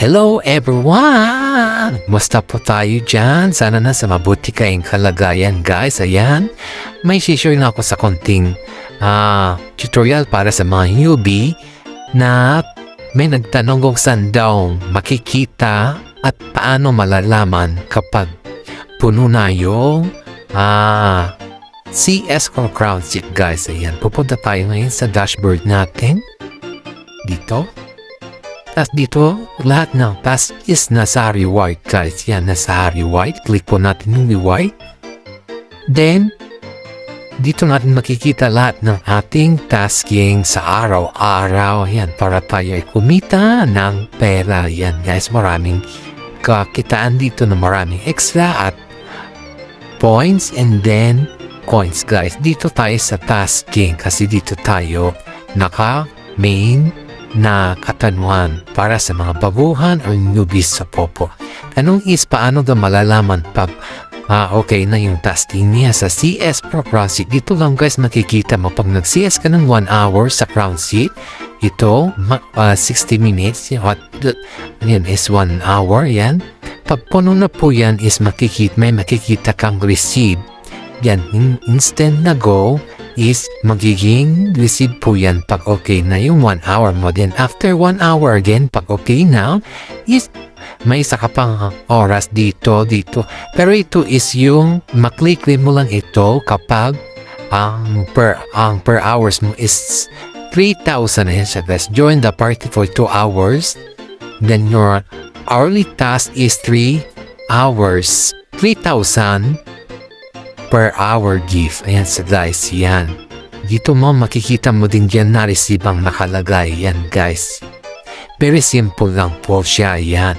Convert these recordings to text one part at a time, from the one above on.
Hello everyone! Musta po tayo dyan? Sana nasa mabuti kayong kalagayan guys. Ayan, may share na ako sa konting ah, tutorial para sa mga newbie na may nagtanong kung saan daw makikita at paano malalaman kapag puno na yung ah, CS Crown Seat guys. Ayan, pupunta tayo ngayon sa dashboard natin. Dito. Tapos dito, lahat ng task is nasa reward guys. Yan, nasa reward. Click po natin yung reward. Then, dito natin makikita lahat ng ating tasking sa araw-araw. Yan, para tayo ay kumita ng pera. Yan guys, maraming kakitaan dito na maraming extra at points and then coins guys. Dito tayo sa tasking kasi dito tayo naka main na katanungan para sa mga baguhan o newbies sa popo. Tanong is paano daw malalaman pag ah, okay na yung tasking niya sa CS Pro Crown Seat. Dito lang guys makikita mo pag nag-CS ka ng 1 hour sa Crown Seat, ito ma- ah, 60 minutes, what, yan is 1 hour, yan. Pag puno na po yan is makikita, may makikita kang receive. Yan, in- instant na go is magiging receive po yan pag okay na yung 1 hour mo. Then after 1 hour again, pag okay na, is may isa ka pang oras dito, dito. Pero ito is yung maklik mo lang ito kapag ang per, ang per hours mo is 3,000 na yan siya guys. Join the party for 2 hours. Then your hourly task is 3 hours. 3,000 per hour gift. Ayan sa guys, yan. Dito mo makikita mo din dyan na receive ang nakalagay. Yan guys. Very simple lang po siya. Yan.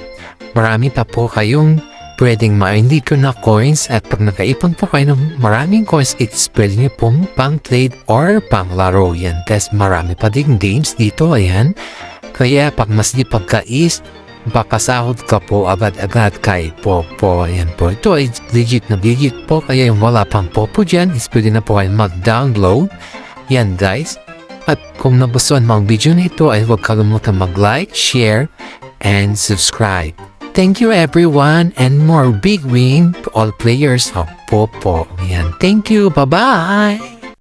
Marami pa po kayong pwedeng ma dito na coins at pag nakaipon po kayo ng maraming coins, it's pwede niyo pong pang trade or pang laro. Yan guys, marami pa ding games dito. Ayan. Kaya pag mas di pagkais, baka sahod ka po agad-agad kay Popo. Ayan po. Ito ay legit na legit po. Kaya yung wala pang Popo dyan is pwede na po kayo mag-download. Yan guys. At kung nagustuhan mo ang video na ito ay huwag kalimutan mag-like, share, and subscribe. Thank you everyone and more big win to all players of Popo. Yan. Thank you. Bye-bye.